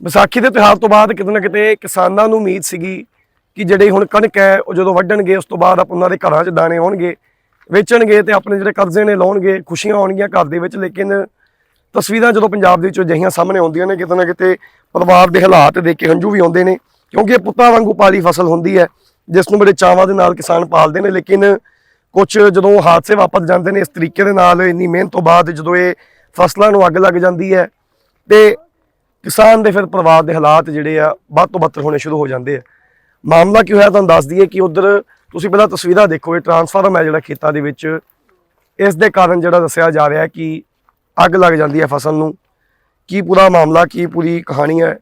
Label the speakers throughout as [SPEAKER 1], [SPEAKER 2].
[SPEAKER 1] ਵਿਸਾਖੀ ਦੇ ਤਿਉਹਾਰ ਤੋਂ ਬਾਅਦ ਕਿਤੇ ਨਾ ਕਿਤੇ ਕਿਸਾਨਾਂ ਨੂੰ ਉਮੀਦ ਸੀਗੀ ਕਿ ਜਿਹੜੇ ਹੁਣ ਕਣਕ ਹੈ, ਉਹ ਜਦੋਂ ਵੱਢਣਗੇ, ਉਸ ਤੋਂ ਬਾਅਦ ਆਪ ਉਹਨਾਂ ਦੇ ਘਰਾਂ 'ਚ ਦਾਣੇ ਆਉਣਗੇ, ਵੇਚਣਗੇ ਤੇ ਆਪਣੇ ਜਿਹੜੇ ਕਰਜ਼ੇ ਨੇ ਲਾਉਣਗੇ, ਖੁਸ਼ੀਆਂ ਆਉਣਗੀਆਂ ਘਰ ਦੇ ਵਿੱਚ, ਲੇਕਿਨ ਤਸਵੀਰਾਂ ਜਦੋਂ ਪੰਜਾਬ ਦੇ ਵਿੱਚੋਂ ਅਜਿਹੀਆਂ ਸਾਹਮਣੇ ਆਉਂਦੀਆਂ ਨੇ, ਕਿਤੇ ਨਾ ਕਿਤੇ ਪਰਿਵਾਰ ਦੇ ਹਾਲਾਤ ਦੇਖ ਕੇ ਹੰਝੂ ਵੀ ਆਉਂਦੇ ਨੇ, ਕਿਉਂਕਿ ਇਹ ਪੁੱਤਾਂ ਵਾਂਗੂ ਪਾਲੀ ਫਸਲ ਹੁੰਦੀ ਹੈ, ਜਿਸ ਨੂੰ ਬੜੇ ਚਾਵਾਂ ਦੇ ਨਾਲ ਕਿਸਾਨ ਪਾਲਦੇ ਨੇ, ਲੇਕਿਨ ਕੁਝ ਜਦੋਂ ਹਾਦਸੇ ਵਾਪਰ ਜਾਂਦੇ ਨੇ, ਇਸ ਤਰੀਕੇ ਦੇ ਨਾਲ ਇੰਨੀ ਮਿਹਨਤ ਤੋਂ ਬਾਅਦ ਜਦੋਂ ਇਹ ਫਸਲਾਂ ਨੂੰ ਅੱਗ ਲੱਗ ਜਾਂਦੀ ਹੈ, ਤੇ ਕਿਸਾਨ ਦੇ ਫਿਰ ਪਰਿਵਾਰ ਦੇ ਹਾਲਾਤ ਜਿਹੜੇ ਆ ਵੱਧ ਤੋਂ ਬੱਤਰ ਹੋਣੇ ਸ਼ੁਰੂ ਹੋ ਜਾਂਦੇ ਆ। ਮਾਮਲਾ ਕੀ ਹੋਇਆ ਤੁਹਾਨੂੰ ਦੱਸ ਦਈਏ ਕਿ ਉਧਰ ਤੁਸੀਂ ਪਹਿਲਾਂ ਤਸਵੀਰਾਂ ਦੇਖੋ ਇਹ ਟਰਾਂਸਫਾਰਮ ਹੈ ਜਿਹੜਾ ਖੇਤਾਂ ਦੇ ਵਿੱਚ। ਇਸ ਦੇ ਕਾਰਨ ਜਿਹੜਾ ਦੱਸਿਆ ਜਾ ਰਿਹਾ ਕਿ ਅੱਗ ਲੱਗ ਜਾਂਦੀ ਹੈ ਫਸਲ ਨੂੰ। ਕੀ ਪੂਰਾ ਮਾਮਲਾ ਕੀ ਪੂਰੀ ਕਹਾਣੀ ਹੈ?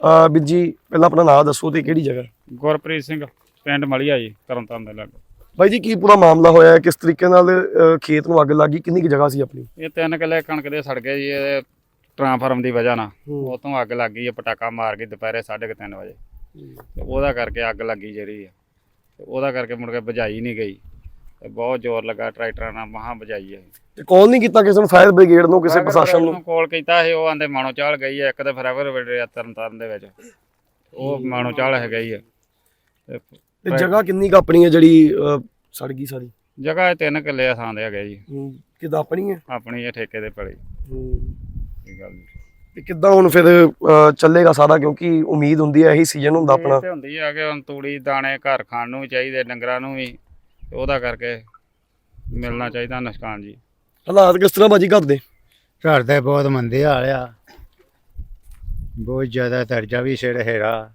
[SPEAKER 1] ਅਹ ਵੀਰ ਜੀ ਪਹਿਲਾਂ ਆਪਣਾ ਨਾਮ ਦੱਸੋ ਤੇ ਕਿਹੜੀ ਜਗ੍ਹਾ?
[SPEAKER 2] ਗੁਰਪ੍ਰੀਤ ਸਿੰਘ ਪਿੰਡ ਮਲੀਆ ਜੀ ਤਰਨਤਾਰਨ ਦੇ ਲਾਗੇ।
[SPEAKER 1] ਬਾਈ ਜੀ ਕੀ ਪੂਰਾ ਮਾਮਲਾ ਹੋਇਆ? ਕਿਸ ਤਰੀਕੇ ਨਾਲ ਖੇਤ ਨੂੰ ਅੱਗ ਲੱਗੀ ਕਿੰਨੀ ਕੁ ਜਗ੍ਹਾ ਸੀ ਆਪਣੀ?
[SPEAKER 2] ਇਹ ਤਿੰਨ ਕਿੱਲੇ ਕਣਕ ਦੇ ਸੜ ਗਏ ਜੀ ਟਰਾਂਸਫਾਰਮ ਦੀ ਵਜ੍ਹਾ ਨਾਲ।
[SPEAKER 1] ਹੂੰ।
[SPEAKER 2] ਉਹ ਤੋਂ ਅੱਗ ਲੱਗ ਗਈ ਹੈ ਪਟਾਕਾ ਮਾਰ ਕੇ ਦੁਪਹਿਰੇ 3:30 ਵਜੇ। ਤੇ ਉਹਦਾ ਕਰਕੇ ਅੱਗ ਲੱਗੀ ਜਿਹੜੀ ਆ। ਤੇ ਉਹਦਾ ਕਰਕੇ ਮੁੜ ਕੇ ਬੁਝਾਈ ਨਹੀਂ ਗਈ। ਤੇ ਬਹੁਤ ਜ਼ੋਰ ਲੱਗਾ ਟਰੈਕਟਰਾਂ ਨਾਲ ਮਹਾਂ ਬੁਝਾਈ ਹੈ
[SPEAKER 1] ਤੇ ਕਾਲ ਨਹੀਂ ਕੀਤਾ ਕਿਸੇ ਨੂੰ? ਫਾਇਰ ਬ੍ਰਿਗੇਡ ਨੂੰ ਕਿਸੇ ਪ੍ਰਸ਼ਾਸਨ ਨੂੰ?
[SPEAKER 2] ਕੋਲ ਕੀਤਾ ਸੀ ਉਹ ਆਂਦੇ ਮਾਣੋ ਚਾਲ ਗਈ ਹੈ ਇੱਕ ਤੇ ਫਰਾਵਰ ਵੇੜੇ ਤਰਨਤਾਰਨ ਦੇ ਵਿੱਚ। ਉਹ ਮਾਣੋ ਚਾਲ ਹੈ ਗਈ ਹੈ ਤੇ
[SPEAKER 1] ਜਗ੍ਹਾ ਕਿੰਨੀ ਕੁ ਆਪਣੀ ਹੈ ਜਿਹੜੀ ਸੜ ਗਈ ਸਾਰੀ?
[SPEAKER 2] ਜਗ੍ਹਾ ਇਹ ਤਿੰਨ ਕਿੱਲੇ ਆ ਥਾਂ ਦੇ ਹੈਗੇ ਜੀ।
[SPEAKER 1] ਕਿਦਾਂ ਆਪਣੀ ਹੈ
[SPEAKER 2] ਆਪਣੀ ਇਹ ਠੇਕੇ ਤੇ ਪੜੀ ਇਹ ਗੱਲ ਨਹੀਂ।
[SPEAKER 1] ਤੇ ਕਿੱਦਾਂ ਹੁਣ ਫਿਰ ਅਹ, ਚੱਲੇਗਾ ਸਾਰਾ? ਕਿਉਂਕਿ ਉਮੀਦ ਹੁੰਦੀ ਹੈ ਇਹੀ ਸੀਜ਼ਨ ਹੁੰਦਾ ਆਪਣਾ।
[SPEAKER 2] ਇਹ ਤੇ ਹੁੰਦੀ ਆ ਕਿ ਹੁਣ ਤੂੜੀ ਦਾਣੇ ਘਰ ਖਾਣ ਨੂੰ ਵੀ ਚਾਹੀਦੇ ਡੰਗਰਾਂ ਨੂੰ ਵੀ। ਤੇ ਉਹਦਾ ਕਰਕੇ ਮਿਲਣਾ ਚਾਹੀਦਾ ਨੁਕਸਾਨ ਜੀ।
[SPEAKER 1] ਹਾਲਾਤ ਕਿਸ ਤਰ੍ਹਾਂ ਬਾਜੀ ਕਰਦੇ
[SPEAKER 3] ਘਰ ਦੇ ਬਹੁਤ ਮੰਦੇ ਹਾਲ ਆ। ਬਹੁਤ ਜ਼ਿਆਦਾ ਦਰਜਾ ਵੀ ਸਿਰ ਹੈਰਾ।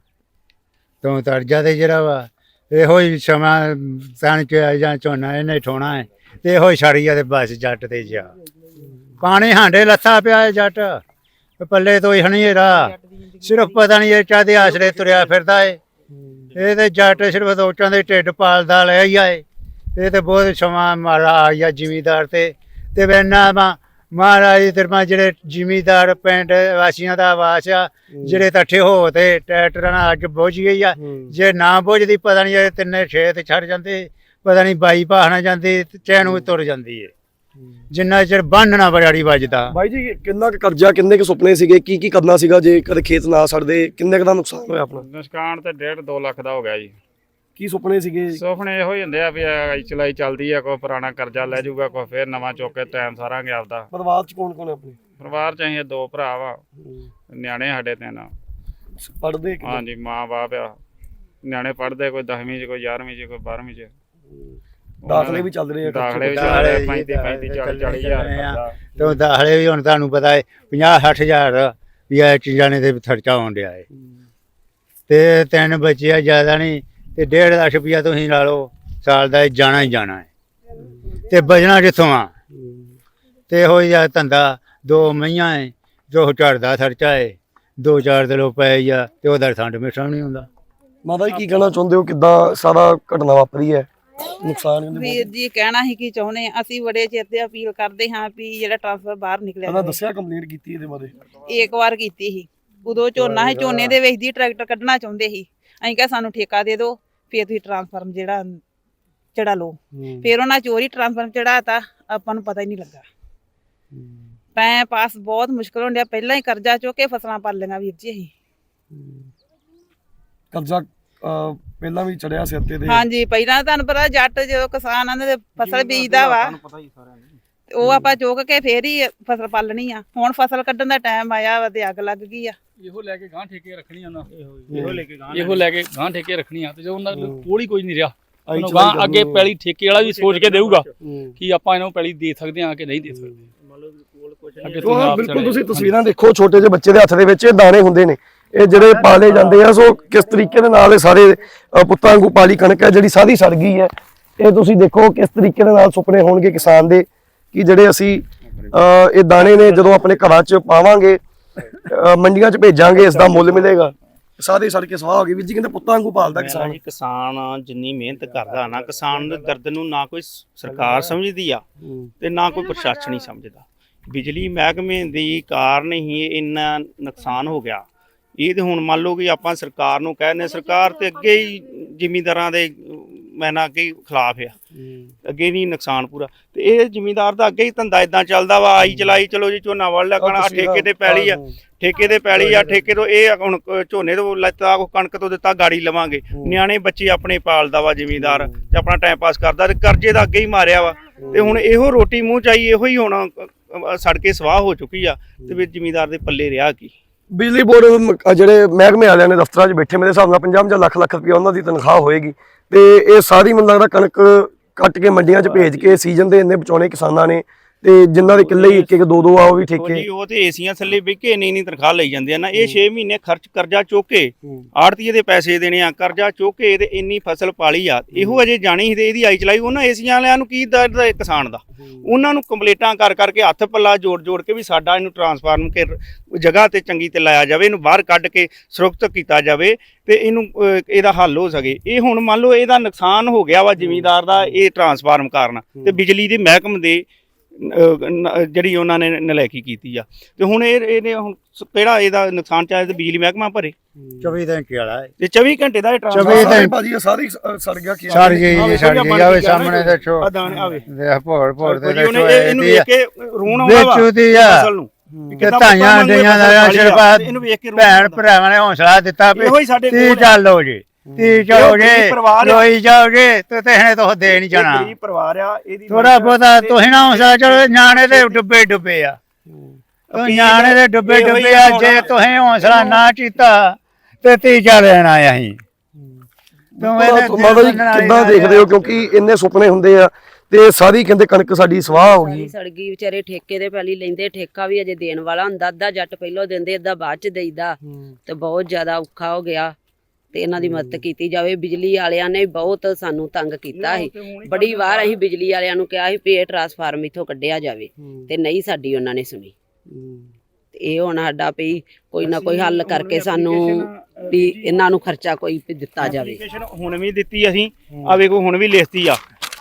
[SPEAKER 3] ਤੋਂ ਦਰਜਾ ਤੇ ਜਿਹੜਾ ਵਾ ਇਹੋ ਹੀ ਸਮਾਂ ਤਣ ਚ ਜਾਂ ਝੋਨਾ ਇਹਨੇ ਠੋਣਾ ਹੈ ਤੇ ਇਹੋ ਹੀ ਛੜੀ ਆ ਤੇ ਬਸ ਜੱਟ ਤੇ ਜਾ। ਪਾਣੀ ਹਾਂਡੇ ਲੱਥਾ ਪਿਆ ਹੈ ਜੱਟ। ਪੱਲੇ ਤੋਂ ਹੀ ਹਨੇਰਾ ਸਿਰਫ ਪਤਾ ਨਹੀਂ ਇਹ ਚਾਹਦੇ ਆਸਰੇ ਤੁਰਿਆ ਫਿਰਦਾ ਏ। ਇਹ ਤੇ ਜੱਟ ਸਿਰਫ ਦੋਚਾਂ ਦੇ ਢਿੱਡ ਪਾਲਦਾ ਲੈ ਹੀ ਆਏ ਇਹ। ਤੇ ਬਹੁਤ ਸਮਾਂ ਮਾਰਾ ਆਇਆ ਜ਼ਿਮੀਦਾਰ ਤੇ। ਤੇ ਵੈਨਾ ਮਾ ਮਹਾਰਾਜ ਤਰਮਾ ਜਿਹੜੇ ਜ਼ਿਮੀਦਾਰ ਪਿੰਡ ਵਾਸੀਆਂ ਦਾ ਆਵਾਸ ਆ ਜਿਹੜੇ ਇਕੱਠੇ ਹੋ ਤੇ ਟਰੈਕਟਰਾਂ ਨਾਲ ਅੱਗ ਬੁਝ ਗਈ ਆ। ਜੇ ਨਾ ਬੁਝਦੀ ਪਤਾ ਨਹੀਂ ਇਹ ਤਿੰਨੇ ਛੇ ਤੇ ਛੱਡ ਜਾਂਦੇ ਪਤਾ ਨਹੀਂ ਬਾਈ ਭਾਣਾ ਜਾਂਦੀ ਚੈਨ ਨੂੰ ਤੁਰ ਜਾਂਦੀ ਏ। ਜਿੰਨਾ ਚਿਰ ਬੰਨਣਾ ਬੜਾੜੀ ਵੱਜਦਾ।
[SPEAKER 1] ਬਾਈ ਜੀ ਕਿੰਨਾ ਕੁ ਕਰਜ਼ਾ ਕਿੰਨੇ ਕੁ ਸੁਪਨੇ ਸੀਗੇ? ਕੀ ਕੀ ਕਰਨਾ ਸੀਗਾ ਜੇ ਕਦੇ ਖੇਤ ਨਾ ਸੜਦੇ? ਕਿੰਨੇ ਕੁ ਦਾ ਨੁਕਸਾਨ ਹੋਇਆ ਆਪਣਾ?
[SPEAKER 2] ਨੁਕਸਾਨ ਤੇ 1.5 2 ਲੱਖ ਦਾ ਹੋ ਗਿਆ ਜੀ।
[SPEAKER 1] ਕੀ ਸੁਪਨੇ ਸੀਗੇ?
[SPEAKER 2] ਸੁਪਨੇ ਇਹੋ ਹੀ ਹੁੰਦੇ ਆ ਵੀ ਆਈ ਚਲਾਈ ਚੱਲਦੀ ਆ ਕੋਈ ਪੁਰਾਣਾ ਕਰਜ਼ਾ ਲੈ ਜਾਊਗਾ ਕੋਈ ਫੇਰ ਨਵਾਂ ਚੁੱਕ ਕੇ ਟਾਈਮ ਸਾਰਾਂਗੇ ਆਪਦਾ।
[SPEAKER 1] ਪਰਿਵਾਰ ਚ ਕੌਣ ਕੌਣ ਹੈ ਆਪਣੇ?
[SPEAKER 2] ਪਰਿਵਾਰ ਚ ਅਸੀਂ ਦੋ ਭਰਾ ਵਾ। ਨਿਆਣੇ ਸਾਡੇ ਤਿੰਨ।
[SPEAKER 1] ਪੜਦੇ
[SPEAKER 2] ਹਾਂਜੀ ਮਾਂ ਬਾਪ ਆ। ਨਿਆਣੇ ਪੜ੍ਹਦੇ ਕੋਈ 10ਵੀਂ ਚ ਕੋਈ 11ਵੀਂ ਚ ਕੋਈ 12ਵੀਂ ਚ।
[SPEAKER 1] ਦਾਖਲੇ ਵੀ ਚੱਲ ਰਹੇ ਆ
[SPEAKER 2] ਦਾਖਲੇ ਵੀ ਚੱਲ ਰਹੇ
[SPEAKER 3] ਜੀ,
[SPEAKER 2] 35 35 40 40 ਹਜ਼ਾਰ।
[SPEAKER 3] ਤੇ ਦਾਖਲੇ ਵੀ ਹੁਣ ਤੁਹਾਨੂੰ ਪਤਾ ਹੈ 50 60 ਹਜ਼ਾਰ ਵੀ ਇਹ ਚੀਜ਼ਾਂ ਨੇ ਤੇ ਖਰਚਾ ਹੋਣ ਡਿਆ ਹੈ। ਤੇ ਤਿੰਨ ਬੱਚੇ ਆ ਜ਼ਿਆਦਾ ਨਹੀਂ ਤੇ 1.5 ਲੱਖ ਰੁਪਇਆ ਤੁਸੀਂ ਲਾ ਲਓ ਸਾਲ ਦਾ ਇਹ ਜਾਣਾ ਹੀ ਜਾਣਾ ਹੈ। ਤੇ ਬਜਣਾ ਕਿੱਥੋਂ ਆ? ਤੇ ਇਹੋ ਜਿਹਾ ਧੰਦਾ ਦੋ ਮਈਆਂ ਹੈ ਜੋ ਝੜ ਦਾ ਖਰਚਾ ਹੈ ਦੋ ਚਾਰ ਕਿਲੋ ਪਏ ਆ ਤੇ ਉਹਦਾ ਠੰਡ ਮਿਠਾ ਨਹੀਂ ਹੁੰਦਾ।
[SPEAKER 1] ਮਾਤਾ ਜੀ ਕੀ ਕਹਿਣਾ ਚਾਹੁੰਦੇ ਹੋ? ਕਿੱਦਾਂ ਸਾਰਾ ਘਟਨਾ ਵਾਪਰੀ ਹੈ? ਨੁਕਸਾਨ
[SPEAKER 4] ਵੀਰ ਜੀ ਕਹਿਣਾ ਹੀ ਕੀ ਚਾਹੁੰਦੇ ਆ ਅਸੀਂ ਬੜੇ ਚਿਰ ਤੇ ਅਪੀਲ ਕਰਦੇ ਹਾਂ ਵੀ ਜਿਹੜਾ ਟ੍ਰਾਂਸਫਰ ਬਾਹਰ ਨਿਕਲਿਆ ਜਾਵੇ।
[SPEAKER 1] ਦੱਸਿਆ ਕੰਪਲੇਂਟ ਕੀਤੀ ਇਹਦੇ ਬਾਰੇ?
[SPEAKER 4] ਇੱਕ ਵਾਰ ਕੀਤੀ ਸੀ। ਉਦੋਂ ਝੋਨਾ ਹੈ ਝੋਨੇ ਦੇ ਵਿੱਚ ਦੀ ਟਰੈਕਟਰ ਕੱਢਣਾ ਚਾਹੁੰਦੇ ਸੀ। ਅਸੀਂ ਕਿਹਾ ਸਾਨੂੰ ਠੇਕਾ ਦੇ ਦਿਓ ਫਿਰ ਤੁਸੀਂ ਟ੍ਰਾਂਸਫਾਰਮ ਜਿਹੜਾ ਚੜਾ ਲਓ। ਫਿਰ ਉਹਨਾਂ ਚੋਰੀ ਟ੍ਰਾਂਸਫਾਰਮ ਚੜਾਤਾ ਆਪਾਂ ਨੂੰ ਪਤਾ ਹੀ ਨਹੀਂ ਲੱਗਾ। ਟਾਈਮ ਪਾਸ ਬਹੁਤ ਮੁਸ਼ਕਲ ਹੁੰਦਿਆ ਪਹਿਲਾਂ ਹੀ ਕਰਜ਼ਾ ਚੁੱਕ ਕੇ ਫਸਲਾਂ ਪਾਲ ਲਈਆਂ ਵੀਰ ਜੀ ਅਸੀਂ।
[SPEAKER 1] ਕਰਜ਼ਾ ਪਹਿਲਾਂ ਵੀ ਚੜਿਆ ਸਿਰ ਤੇ ਤੇ
[SPEAKER 4] ਹਾਂਜੀ ਪਹਿਲਾਂ ਤੁਹਾਨੂੰ ਪਤਾ ਜੱਟ ਜਦੋਂ ਕਿਸਾਨ ਆਂਦੇ ਫਸਲ ਬੀਜਦਾ ਵਾ। ਉਹ ਆਪਾਂ ਚੁੱਕ ਕੇ ਫੇਰ ਹੀ ਫਸਲ ਪਾਲਣੀ ਆ। ਹੁਣ ਫਸਲ ਕੱਢਣ ਦਾ ਟਾਈਮ ਆਇਆ ਵਾ ਤੇ ਅੱਗ ਲੱਗ ਗਈ ਆ।
[SPEAKER 5] ਇਹੋ ਲੈ ਕੇ ਗਾਂ ਠੇਕੇ ਰੱਖਣੀ ਉਹਨਾਂ। ਇਹੋ ਲੈ ਕੇ ਗਾਂ ਇਹੋ ਲੈ ਕੇ ਗਾਂ ਠੇਕੇ ਰੱਖਣੀ ਆ ਤੇ ਜੋ ਉਹਨਾਂ ਕੋਲ ਹੀ ਕੋਈ ਨਹੀਂ ਰਿਹਾ ਉਹਨੂੰ ਗਾਂ ਅੱਗੇ
[SPEAKER 1] ਆ।
[SPEAKER 5] ਪੈਲੀ ਠੇਕੇ ਵਾਲਾ ਵੀ ਸੋਚ ਕੇ ਦੇਊਗਾ। ਕਿ ਆਪਾਂ ਇਹਨਾਂ ਨੂੰ ਪੈਲੀ ਦੇ ਸਕਦੇ ਹਾਂ ਕਿ ਨਹੀਂ ਦੇ ਸਕਦੇ। ਅੱਗੇ
[SPEAKER 1] ਉਹ
[SPEAKER 5] ਤੁਸੀਂ
[SPEAKER 1] ਹਾਂ
[SPEAKER 5] ਆਪ
[SPEAKER 1] ਬਿਲਕੁਲ। ਤੁਸੀਂ ਤਸਵੀਰਾਂ ਦੇਖੋ ਛੋਟੇ ਜਿਹੇ ਬੱਚੇ ਦੇ ਹੱਥ ਦੇ ਵਿੱਚ ਇਹ ਦਾਣੇ ਹੁੰਦੇ ਨੇ। ਇਹ ਜਿਹੜੇ ਪਾਲੇ ਜਾਂਦੇ ਆ ਸੋ ਕਿਸ ਤਰੀਕੇ ਦੇ ਨਾਲ ਇਹ ਸਾਰੇ ਪੁੱਤਾਂ ਵਾਂਗੂ ਪਾਲੀ ਕਣਕ ਹੈ ਜਿਹੜੀ ਸਾਰੀ ਸੜ ਗਈ ਹੈ। ਇਹ ਤੁਸੀਂ ਦੇਖੋ ਕਿਸ ਤਰੀਕੇ ਦੇ ਨਾਲ ਸੁਪਨੇ ਹੋਣਗੇ ਕਿਸਾਨ ਦੇ ਕਿ ਜਿਹੜੇ ਅਸੀਂ ਇਹ ਦਾਣੇ ਨੇ ਜਦੋਂ ਆਪਣੇ ਘਰਾਂ 'ਚ ਪਾਵਾਂਗੇ ਮੰਡੀਆਂ 'ਚ ਭੇਜਾਂਗੇ ਇਸ ਦਾ ਮੁੱਲ ਮਿਲੇਗਾ। ਸਾਰੇ ਸੜ ਕੇ ਸਵਾਹ ਹੋ ਗਈ ਵੀਰ ਜੀ ਕਹਿੰਦੇ ਪੁੱਤਾਂ ਵਾਂਗੂ ਪਾਲਦਾ ਕਿਸਾਨ।
[SPEAKER 6] ਜੀ ਕਿਸਾਨ ਜਿੰਨੀ ਮਿਹਨਤ ਕਰਦਾ ਨਾ ਕਿਸਾਨ ਦੇ ਦਰਦ ਨੂੰ ਨਾ ਕੋਈ ਸਰਕਾਰ ਸਮਝਦੀ ਆ ਤੇ ਨਾ ਕੋਈ ਪ੍ਰਸ਼ਾਸਨ ਹੀ ਸਮਝਦਾ। ਬਿਜਲੀ ਮਹਿਕਮੇ ਦੀ ਕਾਰਨ ਹੀ ਇੰਨਾ ਨੁਕਸਾਨ ਹੋ ਗਿਆ। ਇਹ ਤੇ ਹੁਣ ਮੰਨ ਲਓ ਕਿ ਆਪਾਂ ਸਰਕਾਰ ਨੂੰ ਕਹਿੰਦੇ ਸਰਕਾਰ ਤੇ ਅੱਗੇ ਹੀ ਜ਼ਿਮੀਂਦਾਰਾਂ ਦੇ ਮੈਂ ਨਾ ਹੀ ਖਿਲਾਫ ਆ। ਅੱਗੇ ਨਹੀਂ ਨੁਕਸਾਨ ਪੂਰਾ। ਤੇ ਇਹ ਜ਼ਿਮੀਂਦਾਰ ਦਾ ਅੱਗੇ ਹੀ ਧੰਦਾ ਇਦਾਂ ਚੱਲਦਾ ਵਾ ਆਈ ਚਲਾਈ ਚਲੋ ਜੀ ਝੋਨਾ ਵੱਲ ਲਿਆ ਕਣਾ ਠੇਕੇ ਤੇ ਪੈਲੀ ਆ। ਠੇਕੇ ਤੇ ਪੈਲੀ ਆ ਠੇਕੇ ਤੋਂ ਇਹ ਹੁਣ ਕ- ਝੋਨੇ ਤੋਂ ਲੱਤਾ ਕੋ ਕਣਕ ਤੋਂ ਦਿੱਤਾ ਗਾੜੀ ਲਵਾਂਗੇ। ਨਿਆਣੇ ਬੱਚੇ ਆਪਣੇ ਪਾਲਦਾ ਵਾ ਜ਼ਿਮੀਂਦਾਰ ਤੇ ਆਪਣਾ ਟਾਈਮ ਪਾਸ ਕਰਦਾ ਤੇ ਕਰਜ਼ੇ ਦਾ ਅੱਗੇ ਹੀ ਮਾਰਿਆ ਵਾ। ਤੇ ਹੁਣ ਇਹੋ ਰੋਟੀ ਮੂੰਹ ਚਾਈ ਇਹੋ ਹੀ ਹੁਣ ਅ, ਅ, ਸੜ ਕੇ ਸਵਾਹ ਹੋ ਚੁੱਕੀ ਆ। ਤੇ ਫਿਰ ਜ਼ਿਮੀਂਦਾਰ ਦੇ ਪੱਲੇ ਰਿਹਾ ਕੀ?
[SPEAKER 1] ਬਿਜਲੀ ਬੋਰਡ ਮ- ਜਿਹੜੇ ਮਹਿਕਮੇ ਵਾਲਿਆਂ ਨੇ ਦਫ਼ਤਰਾਂ 'ਚ ਬੈਠੇ, ਮੇਰੇ ਹਿਸਾਬ ਨਾਲ 50 ਜਾਂ ਲੱਖ ਲੱਖ ਰੁਪਏ ਉਹਨਾਂ ਦੀ ਤਨਖਾਹ ਹੋਏਗੀ। ਤੇ ਇਹ ਸਾਰੀ ਮੈਨੂੰ ਲੱਗਦਾ ਕਣਕ ਕੱਟ ਕੇ ਮੰਡੀਆਂ 'ਚ ਭੇਜ ਕੇ ਸੀਜ਼ਨ ਦੇ ਇੰਨੇ ਬਚਾਉਣੇ ਕਿਸਾਨਾਂ ਨੇ। ਤੇ ਜਿਨ੍ਹਾਂ ਦੇ ਕਿੱਲੇ ਇੱਕ ਇੱਕ ਦੋ ਦੋ ਆ ਉਹ ਵੀ
[SPEAKER 6] ਉਹ
[SPEAKER 1] ਠੇਕੇ।
[SPEAKER 6] ਜੀ ਉਹ ਤੇ ਏਸੀਆਂ ਥੱਲੇ ਬਹਿ ਕੇ ਨਹੀਂ ਨਹੀਂ ਤਨਖਾਹ ਲਈ ਜਾਂਦੇ ਆ ਨਾ। ਇਹ 6 ਮਹੀਨੇ ਖਰਚ ਕਰਜ਼ਾ ਚੁੱਕ ਆੜਤੀਏ ਦੇ ਪੈਸੇ ਦੇਣੇ ਆ ਕਰਜ਼ਾ ਚੁੱਕ ਤੇ ਇੰਨੀ ਫਸਲ ਪਾਲੀ ਆ। ਇਹੋ ਅਜੇ ਜਾਣੀ ਤੇ ਇਹਦੀ ਆਈ ਚਲਾਈ। ਉਹਨਾਂ ਏਸੀਆਂ ਵਾਲਿਆਂ ਨੂੰ ਕੀ ਦਰਦ ਹੈ ਕਿਸਾਨ ਦਾ? ਉਹਨਾਂ ਨੂੰ ਕੰਪਲੀਟਾਂ ਕਰ ਕਰਕੇ ਹੱਥ ਪੱਲਾ ਜੋੜ ਜੋੜ ਕੇ ਵੀ ਸਾਡਾ ਇਹਨੂੰ ਟਰਾਂਸਫਾਰਮ ਕੇ ਜਗ੍ਹਾ ਤੇ ਚੰਗੀ ਤੇ ਲਾਇਆ ਜਾਵੇ ਇਹਨੂੰ ਬਾਹਰ ਕੱਢ ਕੇ ਸੁਰੱਖਿਅਤ ਕੀਤਾ ਜਾਵੇ ਤੇ ਇਹਨੂੰ ਇਹਦਾ ਹੱਲ ਹੋ ਸਕੇ। ਇਹ ਹੁਣ ਮੰਨ ਲਓ ਇਹਦਾ ਨੁਕਸਾਨ ਹੋ ਗਿਆ ਵਾ ਜ਼ਿਮੀਂਦਾਰ ਦਾ ਇਹ ਟਰਾਂਸਫਾਰਮ ਕਾਰਨ। ਤੇ ਬਿਜਲੀ ਦੇ ਮਹਿਕਮ ਦੇ ਜਿਹੜੀ ਉਹਨਾਂ ਨੇ ਨਲਾਇਕੀ ਕੀਤੀ ਆ। ਤੇ ਹੁਣ ਇਹ ਇਹਨੇ ਹੁਣ ਕਿਹੜਾ ਇਹਦਾ ਨੁਕਸਾਨ ਚਾਹੇ ਤੇ ਬਿਜਲੀ ਮਹਿਕਮਾ ਭਰੇ?
[SPEAKER 3] 24 ਦਿਨ ਵਾਲਾ ਹੈ।
[SPEAKER 6] ਤੇ 24 ਘੰਟੇ ਦਾ ਇਹ
[SPEAKER 1] ਭਾਜੀ ਸਾਰੀ ਸੜ ਗਿਆ ਕੀ
[SPEAKER 3] ਸੜ ਗਈ ਸੜ ਗਈ
[SPEAKER 6] ਬਣ
[SPEAKER 3] ਜਾਵੇ
[SPEAKER 6] ਕੇ ਗਿਆ ਨਾ
[SPEAKER 3] ਸਾਹਮਣੇ ਦੇਖੋ
[SPEAKER 6] ਆ ਦਾਣੇ ਆਵੇ।
[SPEAKER 3] ਦੇਖ ਭੋੜ ਭੋੜ ਤੇ
[SPEAKER 6] ਜੀ ਉਹਨੇ
[SPEAKER 3] ਦੇਖੋ
[SPEAKER 6] ਇਹ- ਇਹਨੂੰ ਵੇਖ ਕੇ ਰੋਣ ਆਉਂਦਾ ਵਾ
[SPEAKER 3] ਵੇਚੂ ਦੀ ਆ।
[SPEAKER 6] ਫਸਲ ਨੂੰ।
[SPEAKER 3] ਕਿ
[SPEAKER 6] ਕਿੱਦਾਂ
[SPEAKER 3] ਧਾਈਆਂ
[SPEAKER 6] ਪਤਾ
[SPEAKER 3] ਡਈਆਂ ਦਾ
[SPEAKER 6] ਮੈਨੂੰ
[SPEAKER 3] ਆਸ਼ੀਰਵਾਦ
[SPEAKER 6] ਇਹਨੂੰ ਵੇਖ ਕੇ ਰੋਣ
[SPEAKER 3] ਭੈਣ
[SPEAKER 6] ਆਉਂਦਾ।
[SPEAKER 3] ਭਰਾਵਾਂ ਨੇ ਹੌਸਲਾ ਦਿੱਤਾ ਵੀ
[SPEAKER 6] ਇਹੋ ਹੀ ਸਾਡੇ
[SPEAKER 3] ਤੀ
[SPEAKER 6] ਕੋਲ ਹੈ।
[SPEAKER 3] ਚੱਲੋ ਜੀ। ਤੀ ਚਲੋ
[SPEAKER 6] ਇਹ ਗਰੀਬ
[SPEAKER 3] ਜੀ
[SPEAKER 6] ਪਰਿਵਾਰ ਆ।
[SPEAKER 3] ਰੋਈ ਜਾਓਗੇ ਤੇ ਤੇਹਨੇ ਤੋਂ ਦੇ ਨਹੀਂ ਜਾਣਾ।
[SPEAKER 6] ਗਰੀਬ ਪਰਿਵਾਰ ਆ ਇਹਦੀ
[SPEAKER 3] ਥੋੜਾ ਬਹੁਤਾ ਤੁਸੀਂ ਨਾ ਹੌਸਲਾ ਚਲੋ ਨਿਆਣੇ ਦੇ ਡੁੱਬੇ ਡੁੱਬੇ ਆ। ਉਹ ਨਿਆਣੇ ਦੇ ਡੁੱਬੇ
[SPEAKER 6] ਇਹੋ ਹੀ
[SPEAKER 3] ਡੁੱਬੇ ਆ। ਜੇ ਤੁਸੀਂ ਹੌਸਲਾ ਨਾ ਕੀਤਾ ਤੇ ਤੀਜਾ ਲੈਣਾ ਅਸੀਂ। ਤੂੰ ਇਹਦੇ ਦਿਲ
[SPEAKER 1] ਮਾਤਾ ਜੀ
[SPEAKER 3] ਬੰਨਣਾ
[SPEAKER 1] ਕਿੱਦਾਂ
[SPEAKER 3] ਇਹਦਾ
[SPEAKER 1] ਦੇਖਦੇ ਹੋ? ਕਿਉਂਕਿ ਇੰਨੇ ਸੁਪਨੇ ਹੁੰਦੇ ਆ ਤੇ ਸਾਰੀ ਕਹਿੰਦੇ ਕਣਕ ਸਾਡੀ ਸਵਾਹ ਹੋ
[SPEAKER 7] ਸਾਰੀ
[SPEAKER 1] ਗਈ
[SPEAKER 7] ਸੜ ਗਈ ਵਿਚਾਰੇ ਠੇਕੇ ਦੇ ਪਹਿਲੀ ਲੈਂਦੇ ਠੇਕਾ ਵੀ ਅਜੇ ਦੇਣ ਵਾਲਾ ਹੁੰਦਾ ਅੱਧਾ ਜੱਟ ਪਹਿਲੋਂ ਦਿੰਦੇ ਅੱਧਾ ਬਾਅਦ ਚ ਦੇਈਦਾ। ਤੇ ਬਹੁਤ ਜ਼ਿਆਦਾ ਔਖਾ ਹੋ ਗਿਆ। ਤੇ ਇਹਨਾਂ ਦੀ ਮਦਦ ਕੀਤੀ ਜਾਵੇ। ਬਿਜਲੀ ਵਾਲਿਆਂ ਨੇ ਬਹੁਤ ਸਾਨੂੰ ਤੰਗ ਕੀਤਾ ਸੀ। ਬੜੀ ਵਾਰ ਅਸੀਂ ਬਿਜਲੀ ਵਾਲਿਆਂ ਨੂੰ ਕਿਹਾ ਸੀ ਵੀ ਇਹ ਟਰਾਂਸਫਾਰਮ ਇਥੋਂ ਕੱਢਿਆ ਜਾਵੇ ਤੇ ਨਹੀਂ ਸਾਡੀ ਉਹਨਾਂ ਨੇ ਸੁਣੀ। ਤੇ ਇਹ ਹੁਣ ਸਾਡਾ ਵੀ ਕੋਈ ਨਾ ਕੋਈ ਹੱਲ ਕਰਕੇ ਸਾਨੂੰ ਵੀ ਇਹਨਾਂ ਨੂੰ ਖਰਚਾ ਕੋਈ ਦਿੱਤਾ ਜਾਵੇ।
[SPEAKER 6] ਹੁਣ ਵੀ ਦਿੱਤੀ ਅਸੀਂ। ਆ ਵੇਖੋ ਹੁਣ ਵੀ ਲਿਖਤੀ ਆ।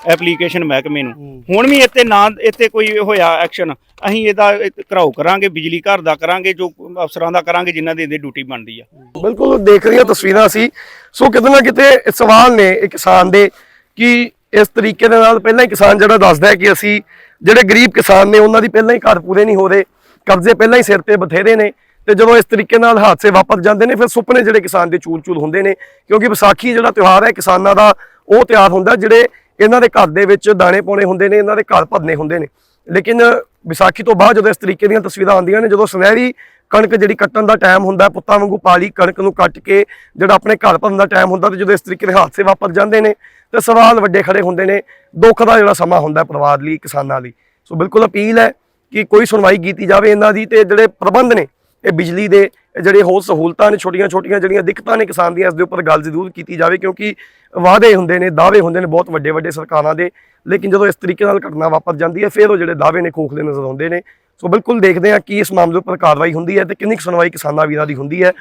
[SPEAKER 6] ਐਪਲੀਕੇਸ਼ਨ ਮਹਿਕਮੇ ਨੂੰ। ਹੁਣ ਵੀ ਇੱਥੇ ਨਾ ਇੱਥੇ ਕੋਈ ਹੋਇਆ ਐਕਸ਼ਨ ਅਸੀਂ ਇਹਦਾ ਘਰਾਓ ਕਰਾਂਗੇ ਬਿਜਲੀ ਘਰ ਦਾ ਕਰਾਂਗੇ ਜੋ ਅਫਸਰਾਂ ਦਾ ਕਰਾਂਗੇ ਜਿਨ੍ਹਾਂ ਦੀ ਇਹਦੀ ਡਿਊਟੀ ਬਣਦੀ ਆ।
[SPEAKER 1] ਬਿਲਕੁਲ ਦੇਖ ਰਹੀਆਂ ਤਸਵੀਰਾਂ ਸੀ ਸੋ ਕਿਤੇ ਨਾ ਕਿਤੇ ਸਵਾਲ ਨੇ ਇੱਕ ਕਿਸਾਨ ਦੇ ਕਿ ਇਸ ਤਰੀਕੇ ਦੇ ਨਾਲ ਪਹਿਲਾਂ ਹੀ ਕਿਸਾਨ ਜਿਹੜਾ ਦੱਸਦਾ ਹੈ ਕਿ ਅਸੀਂ ਜਿਹੜੇ ਗਰੀਬ ਕਿਸਾਨ ਨੇ ਉਹਨਾਂ ਦੀ ਪਹਿਲਾਂ ਹੀ ਘਰ ਪੂਰੇ ਨਹੀਂ ਹੋ ਰਹੇ। ਕਰਜ਼ੇ ਪਹਿਲਾਂ ਹੀ ਸਿਰ ਤੇ ਬਥੇਰੇ ਨੇ। ਤੇ ਜਦੋਂ ਇਸ ਤਰੀਕੇ ਨਾਲ ਹਾਦਸੇ ਵਾਪਰ ਜਾਂਦੇ ਨੇ ਫਿਰ ਸੁਪਨੇ ਜਿਹੜੇ ਕਿਸਾਨ ਦੇ ਚੂਲ-ਚੂਲ ਹੁੰਦੇ ਨੇ। ਕਿਉਂਕਿ ਵਿਸਾਖੀ ਜਿਹੜਾ ਤਿਉਹਾਰ ਹੈ ਕਿਸਾਨਾਂ ਦਾ ਉਹ ਤਿਉਹਾਰ ਹੁੰਦਾ ਜਿਹੜੇ ਇਹਨਾਂ ਦੇ ਘਰ ਦੇ ਵਿੱਚ ਦਾਣੇ ਪਾਉਣੇ ਹੁੰਦੇ ਨੇ, ਇਹਨਾਂ ਦੇ ਘਰ ਭਰਨੇ ਹੁੰਦੇ ਨੇ। ਲੇਕਿਨ ਵਿਸਾਖੀ ਤੋਂ ਬਾਅਦ ਜਦੋਂ ਇਸ ਤਰੀਕੇ ਦੀਆਂ ਤਸਵੀਰਾਂ ਆਉਂਦੀਆਂ ਨੇ, ਜਦੋਂ ਸੁਨਹਿਰੀ ਕਣਕ ਜਿਹੜੀ ਕੱਟਣ ਦਾ ਟਾਈਮ ਹੁੰਦਾ, ਪੁੱਤਾਂ ਵਾਂਗੂ ਪਾਲੀ ਕਣਕ ਨੂੰ ਕੱਟ ਕੇ ਜਿਹੜਾ ਆਪਣੇ ਘਰ ਭਰਨ ਦਾ ਟਾਈਮ ਹੁੰਦਾ, ਤੇ ਜਦੋਂ ਇਸ ਤਰੀਕੇ ਦੇ ਹਾਦਸੇ ਵਾਪਰ ਜਾਂਦੇ ਨੇ, ਤੇ ਸਵਾਲ ਵੱਡੇ ਖੜੇ ਹੁੰਦੇ ਨੇ, ਦੁੱਖ ਦਾ ਜਿਹੜਾ ਸਮਾਂ ਹੁੰਦਾ ਪਰਿਵਾਰ ਲਈ, ਕਿਸਾਨਾਂ ਲਈ। ਸੋ ਬਿਲਕੁਲ ਅਪੀਲ ਹੈ ਕਿ ਕੋਈ ਸੁਣਵਾਈ ਕੀਤੀ ਜਾਵੇ ਇਹਨਾਂ ਦੀ, ਤੇ ਜਿਹੜੇ ਪ੍ਰਬੰਧ ਨੇ ਇਹ ਬਿਜਲੀ ਦੇ ਜਿਹੜੇ ਹੋਰ ਸਹੂਲਤਾਂ ਨੇ ਛੋਟੀਆਂ ਛੋਟੀਆਂ ਜਿਹੜੀਆਂ ਦਿੱਕਤਾਂ ਨੇ ਕਿਸਾਨ ਦੀਆਂ, ਇਸ ਦੇ ਉੱਪਰ ਗੱਲ ਜ਼ਰੂਰ ਕੀਤੀ ਜਾਵੇ, ਕਿਉਂਕਿ ਵਾਅਦੇ ਹੁੰਦੇ ਨੇ, ਦਾਅਵੇ ਹੁੰਦੇ ਨੇ ਬਹੁਤ ਵੱਡੇ ਵੱਡੇ ਸਰਕਾਰਾਂ ਦੇ, ਲੇਕਿਨ ਜਦੋਂ ਇਸ ਤਰੀਕੇ ਨਾਲ ਘਟਨਾ ਵਾਪਰ ਜਾਂਦੀ ਹੈ, ਫਿਰ ਉਹ ਜਿਹੜੇ ਦਾਅਵੇ ਨੇ ਖੋਖਲੇ ਨਜ਼ਰ ਆਉਂਦੇ ਨੇ। ਸੋ ਬਿਲਕੁਲ ਦੇਖਦੇ ਹਾਂ ਕਿ ਇਸ ਮਾਮਲੇ ਉੱਪਰ ਕਾਰਵਾਈ ਹੁੰਦੀ ਹੈ ਤੇ ਕਿੰਨੀ ਕੁ ਸੁਣਵਾਈ ਕਿਸਾਨਾਂ ਵੀਰਾਂ ਦੀ ਹੁੰਦੀ ਹੈ।